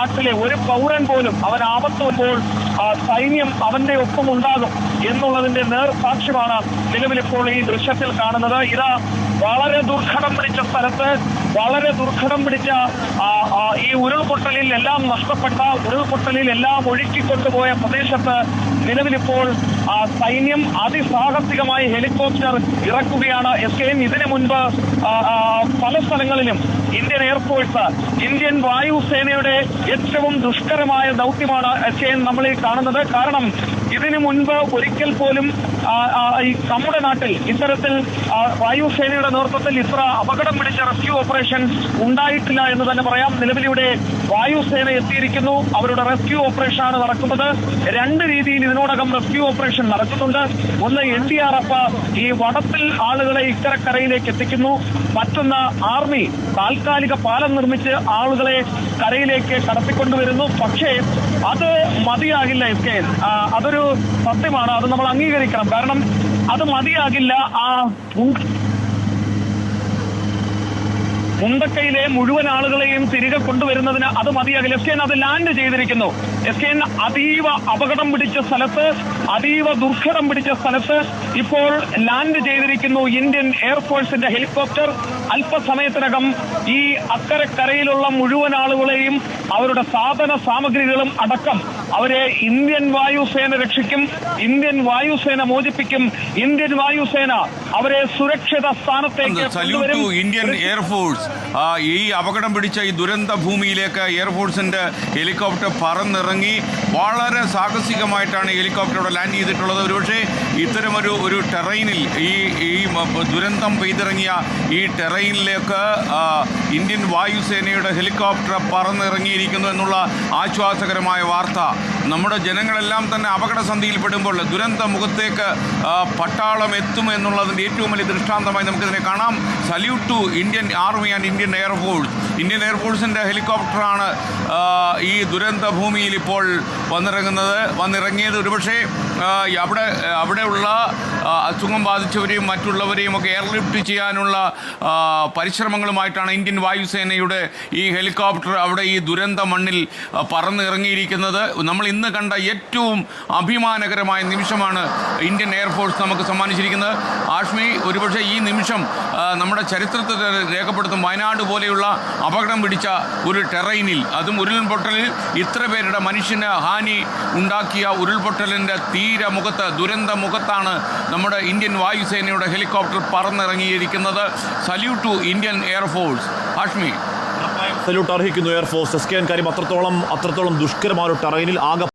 നാട്ടിലെ ഒരു പൗരൻ പോലും അവൻ ആപത്തുമ്പോൾ സൈന്യം അവന്റെ ഒപ്പം ഉണ്ടാകും എന്നുള്ളതിന്റെ നേർ സാക്ഷ്യമാണ് നിലവിലിപ്പോൾ ഈ ദൃശ്യത്തിൽ കാണുന്നത്. ഇത് വളരെ ദുർഘടം പിടിച്ച സ്ഥലത്ത് വളരെ ദുർഘടം പിടിച്ച ഈ ഉരുൾപൊട്ടലിൽ എല്ലാം നഷ്ടപ്പെട്ട ഉരുൾപൊട്ടലിൽ എല്ലാം ഒഴുക്കിക്കൊണ്ടുപോയ പ്രദേശത്ത് നിലവിലിപ്പോൾ സൈന്യം അതിസാഹസികമായി ഹെലികോപ്റ്റർ ഇറക്കുകയാണ്. എസ് കെ എൻ ഇതിനു മുൻപ് പല സ്ഥലങ്ങളിലും ഇന്ത്യൻ എയർഫോഴ്സ് ഇന്ത്യൻ വായുസേനയുടെ ഏറ്റവും ദുഷ്കരമായ ദൗത്യമാണ് എസ് കെ എൻ നമ്മൾ ഈ കാണുന്നത്. കാരണം ഇതിനു മുൻപ് ഒരിക്കൽ പോലും ഈ നമ്മുടെ നാട്ടിൽ ഇത്തരത്തിൽ വായുസേനയുടെ നേതൃത്വത്തിൽ ഇത്ര അപകടം പിടിച്ച റെസ്ക്യൂ ഓപ്പറേഷൻ ഉണ്ടായിട്ടില്ല എന്ന് തന്നെ പറയാം. നിലവിലിവിടെ വായുസേന എത്തിയിരിക്കുന്നു. അവരുടെ റെസ്ക്യൂ ഓപ്പറേഷൻ ആണ് നടക്കുന്നത്. രണ്ട് രീതിയിൽ ഇതിനോടകം റെസ്ക്യൂ ഓപ്പറേഷൻ നടക്കുന്നുണ്ട്. ഒന്ന് എൻ ഡി ആർ എഫ് ഈ വടത്തിൽ ആളുകളെ ഇക്കരക്കരയിലേക്ക് എത്തിക്കുന്നു. മറ്റൊന്ന് ആർമി താൽക്കാലിക പാലം നിർമ്മിച്ച് ആളുകളെ കരയിലേക്ക് കടത്തിക്കൊണ്ടുവരുന്നു. പക്ഷേ അത് മതിയാകില്ല എസ് കെ. അതൊരു സത്യമാണ്. അത് നമ്മൾ അംഗീകരിക്കണം. കാരണം അത് മതിയാകില്ല. ആ മുണ്ടക്കയിലെ മുഴുവൻ ആളുകളെയും തിരികെ കൊണ്ടുവരുന്നതിന് അത് മതിയാകില്ല. എസ് കെ അത് ലാൻഡ് ചെയ്തിരിക്കുന്നു. എസ് കെ അതീവ അപകടം പിടിച്ച സ്ഥലത്ത് അതീവ ദുർഘടം പിടിച്ച സ്ഥലത്ത് ഇപ്പോൾ ലാൻഡ് ചെയ്തിരിക്കുന്നു ഇന്ത്യൻ എയർഫോഴ്സിന്റെ ഹെലികോപ്റ്റർ. അല്പസമയത്തിനകം ഈ അക്കരക്കരയിലുള്ള മുഴുവൻ ആളുകളെയും അവരുടെ സാധന സാമഗ്രികളും അടക്കം അവരെ ഇന്ത്യൻ വായുസേന രക്ഷിക്കും ഇന്ത്യൻ വായുസേന മോചിപ്പിക്കും ഇന്ത്യൻ വായുസേന അവരെ സുരക്ഷിത സ്ഥാനത്തേക്ക്. ഇന്ത്യൻ എയർഫോഴ്സ് ഈ അപകടം പിടിച്ച ഈ ദുരന്ത ഭൂമിയിലേക്ക് എയർഫോഴ്സിന്റെ ഹെലികോപ്റ്റർ പറന്നിറങ്ങി. വളരെ സാഹസികമായിട്ടാണ് ഹെലികോപ്റ്റർ അവിടെ ലാൻഡ് ചെയ്തിട്ടുള്ളത്. ഒരുപക്ഷെ ഇത്തരമൊരു ഒരു ടെറൈനിൽ ഈ ഈ ദുരന്തം പെയ്തിറങ്ങിയ ഈ ടെറൈനിലേക്ക് ഇന്ത്യൻ വായുസേനയുടെ ഹെലികോപ്റ്റർ പറന്നിറങ്ങിയിരിക്കുന്നു എന്നുള്ള ആശ്വാസകരമായ വാർത്ത. നമ്മുടെ ജനങ്ങളെല്ലാം തന്നെ അപകടസന്ധിയിൽപ്പെടുമ്പോൾ ദുരന്ത മുഖത്തേക്ക് പട്ടാളം എത്തും എന്നുള്ളതിന്റെ ഏറ്റവും വലിയ ദൃഷ്ടാന്തമായി നമുക്കിതിനെ കാണാം. Salute to Indian army and Indian air force Indian എയർഫോഴ്സിന്റെ ഹെലികോപ്റ്ററാണ് ഈ ദുരന്ത ഭൂമിയിൽ ഇപ്പോൾ വന്നിറങ്ങുന്നത്. വന്നിറങ്ങിയത് ഒരുപക്ഷേ അവിടെ അവിടെയുള്ള അസുഖം ബാധിച്ചവരെയും മറ്റുള്ളവരെയും ഒക്കെ എയർലിഫ്റ്റ് ചെയ്യാനുള്ള പരിശ്രമങ്ങളുമായിട്ടാണ് ഇന്ത്യൻ വായുസേനയുടെ ഈ ഹെലികോപ്റ്റർ അവിടെ ഈ ദുരന്ത മണ്ണിൽ പറന്നിറങ്ങിയിരിക്കുന്നത്. നമ്മൾ ഇന്ന് കണ്ട ഏറ്റവും അഭിമാനകരമായ നിമിഷമാണ് ഇന്ത്യൻ എയർഫോഴ്സ് നമുക്ക് സമ്മാനിച്ചിരിക്കുന്നത്. ആഷ്മി ഒരുപക്ഷെ ഈ നിമിഷം നമ്മുടെ ചരിത്രത്തിൽ രേഖപ്പെടുത്തും. വയനാട് പോലെയുള്ള അപകടം പിടിച്ച ഒരു ടെറൈനിൽ അതും ഉരുൾപൊട്ടലിൽ ഇത്ര പേരുടെ മനുഷ്യന് ഹാനി ഉണ്ടാക്കിയ ഉരുൾപൊട്ടലിന്റെ തീരമുഖത്ത് ദുരന്ത മുഖത്താണ് നമ്മുടെ ഇന്ത്യൻ വായുസേനയുടെ helicopter പറന്നിറങ്ങിയിരിക്കുന്നത്. Salute to Indian air force Hashmi സല്യൂട്ട് അർഹിക്കുന്നു air force S K N കാര്യം അത്രത്തോളം അത്രത്തോളം ദുഷ്കരമായ ഒരു ടെറൈനിൽ ആകെ